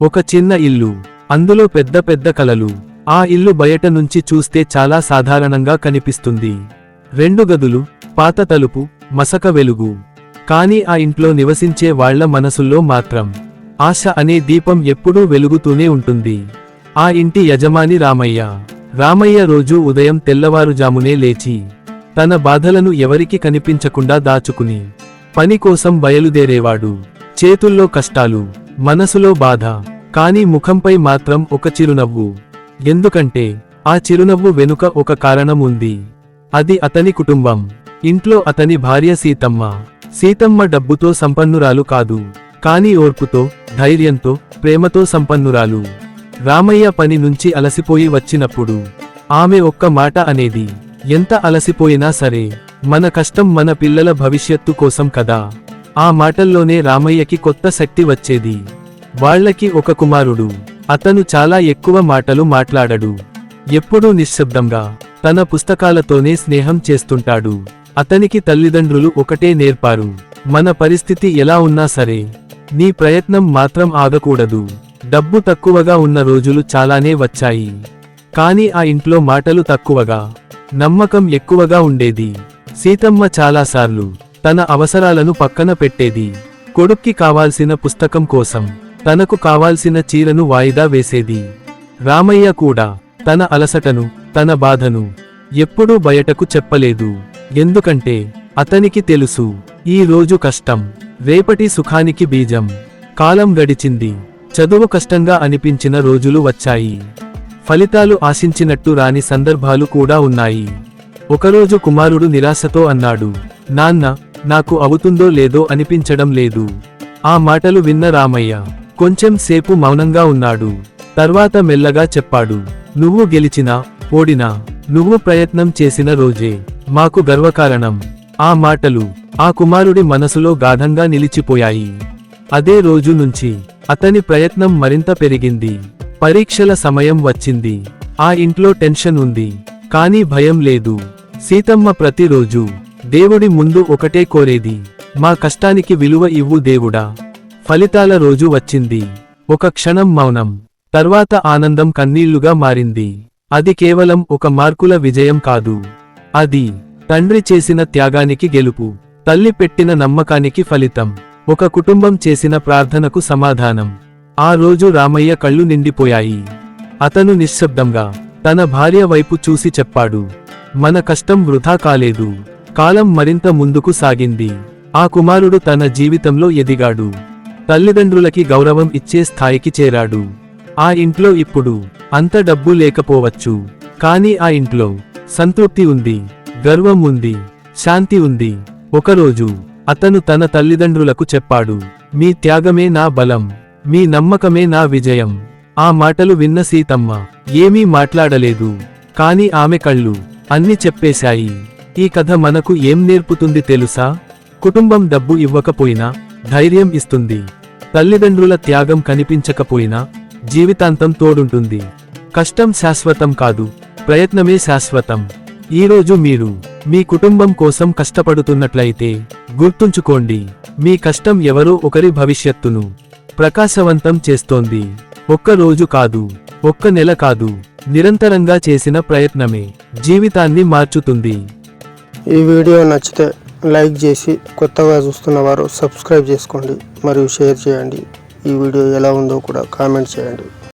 ఒక చిన్న ఇల్లు అందులో పెద్ద పెద్ద కలలు. ఆ ఇల్లు బయట నుంచి చూస్తే చాలా సాధారణంగా కనిపిస్తుంది. రెండు గదులు పాత తలుపు మసక వెలుగు. కానీ ఆ ఇంట్లో నివసించే వాళ్ళ మనసుల్లో మాత్రం ఆశ అనే దీపం ఎప్పుడూ వెలుగుతూనే ఉంటుంది. ఆ ఇంటి యజమాని రామయ్య. రామయ్య రోజూ ఉదయం తెల్లవారుజామునే లేచి తన బాధలను ఎవరికి కనిపించకుండా దాచుకుని పని కోసం బయలుదేరేవాడు. చేతుల్లో కష్టాలు మనసులో బాధ కాని ముఖంపై మాత్రం ఒక చిరునవ్వు. ఎందుకంటే ఆ చిరునవ్వు వెనుక ఒక కారణం ఉంది. అది అతని కుటుంబం. ఇంట్లో అతని భార్య సీతమ్మ. సీతమ్మ డబ్బుతో సంపన్నురాలు కాదు. కాని ఓర్పుతో ధైర్యంతో ప్రేమతో సంపన్నురాలు. రామయ్య పని నుంచి అలసిపోయి వచ్చినప్పుడు ఆమె ఒక్క మాట అనేది ఎంత అలసిపోయినా సరే మన కష్టం మన పిల్లల భవిష్యత్తు కోసం కదా? ఆ మాటల్లోనే రామయ్యకి కొత్త శక్తి వచ్చేది. వాళ్ళకి ఒక కుమారుడు. అతను చాలా ఎక్కువ మాటలు మాట్లాడడు. ఎప్పుడూ నిశ్శబ్దంగా తన పుస్తకాలతోనే స్నేహం చేస్తుంటాడు. అతనికి తల్లిదండ్రులు ఒకటే నేర్పారు. మన పరిస్థితి ఎలా ఉన్నా సరే నీ ప్రయత్నం మాత్రం ఆగకూడదు. డబ్బు తక్కువగా ఉన్న రోజులు చాలానే వచ్చాయి. కాని ఆ ఇంట్లో మాటలు తక్కువగా నమ్మకం ఎక్కువగా ఉండేది. సీతమ్మ చాలాసార్లు తన అవసరాలను పక్కన పెట్టేది. కొడుక్కి కావాల్సిన పుస్తకం కోసం తనకు కావాల్సిన చీరను వాయిదా వేసేది. రామయ్య కూడా తన అలసటను తన బాధను ఎప్పుడూ బయటకు చెప్పలేదు. ఎందుకంటే అతనికి తెలుసు ఈ రోజు కష్టం రేపటి సుఖానికి బీజం. కాలం గడిచింది చదువు కష్టంగా అనిపించిన రోజులు వచ్చాయి. ఫలితాలు ఆశించినట్టు రాని సందర్భాలు కూడా ఉన్నాయి. ఒకరోజు కుమారుడు నిరాశతో అన్నాడు నాన్న నాకు అవుతుందో లేదో అనిపించడం లేదు. ఆ మాటలు విన్న రామయ్య కొంచెం సేపు మౌనంగా ఉన్నాడు. తర్వాత మెల్లగా చెప్పాడు నువ్వు గెలిచినా ఓడినా నువ్వు ప్రయత్నం చేసిన రోజే. మాకు గర్వకారణం. ఆ మాటలు ఆ కుమారుడి మనసులో గాఢంగా నిలిచిపోయాయి. అదే రోజు నుంచి అతని ప్రయత్నం మరింత పెరిగింది. పరీక్షల సమయం వచ్చింది. ఆ ఇంట్లో టెన్షన్ ఉంది కానీ భయం లేదు. సీతమ్మ ప్రతిరోజు దేవుడి ముందు ఒకటే కోరేది మా కష్టానికి విలువ ఇవ్వు దేవుడా. ఫలితాల రోజు వచ్చింది. ఒక క్షణం మౌనం. తర్వాత ఆనందం కన్నీళ్ళుగా మారింది. అది కేవలం ఒక మార్కుల విజయం కాదు. అది తండ్రి చేసిన త్యాగానికి గెలుపు. తల్లి పెట్టిన నమ్మకానికి ఫలితం. ఒక కుటుంబం చేసిన ప్రార్థనకు సమాధానం. ఆ రోజు రామయ్య కళ్ళు నిండిపోయాయి. అతను నిశ్శబ్దంగా తన భార్య వైపు చూసి చెప్పాడు. మన కష్టం వృధా కాలేదు. కాలం మరింత ముందుకు సాగింది. ఆ కుమారుడు తన జీవితంలో ఎదిగాడు. తల్లిదండ్రులకి గౌరవం ఇచ్చే స్థాయికి చేరాడు. ఆ ఇంట్లో ఇప్పుడు అంత డబ్బు లేకపోవచ్చు. కానీ ఆ ఇంట్లో సంతృప్తి ఉంది గర్వం ఉంది శాంతి ఉంది. ఒకరోజు అతను తన తల్లిదండ్రులకు చెప్పాడు మీ త్యాగమే నా బలం మీ నమ్మకమే నా విజయం. ఆ మాటలు విన్న సీతమ్మ ఏమీ మాట్లాడలేదు. కాని ఆమె కళ్ళు అన్ని చెప్పేశాయి. ఈ కథ మనకు ఏం నేర్పుతుంది తెలుసా? కుటుంబం డబ్బు ఇవ్వకపోయినా ధైర్యం ఇస్తుంది. తల్లిదండ్రుల త్యాగం కనిపించకపోయినా జీవితాంతం తోడుంటుంది. కష్టం శాశ్వతం కాదు ప్రయత్నమే శాశ్వతం. ఈరోజు మీరు మీ కుటుంబం కోసం కష్టపడుతున్నట్లయితే గుర్తుంచుకోండి మీ కష్టం ఎవరో ఒకరి భవిష్యత్తును ప్రకాశవంతం చేస్తోంది. ఒక్క రోజు కాదు ఒక్క నెల కాదు నిరంతరంగా చేసిన ప్రయత్నమే జీవితాన్ని మార్చుతుంది. ఈ వీడియో నచ్చితే లైక్ చేసి కొత్తగా చూస్తున్న వారు సబ్స్క్రైబ్ చేసుకోండి మరియు షేర్ చేయండి. ఈ వీడియో ఎలా ఉందో కూడా కామెంట్ చేయండి.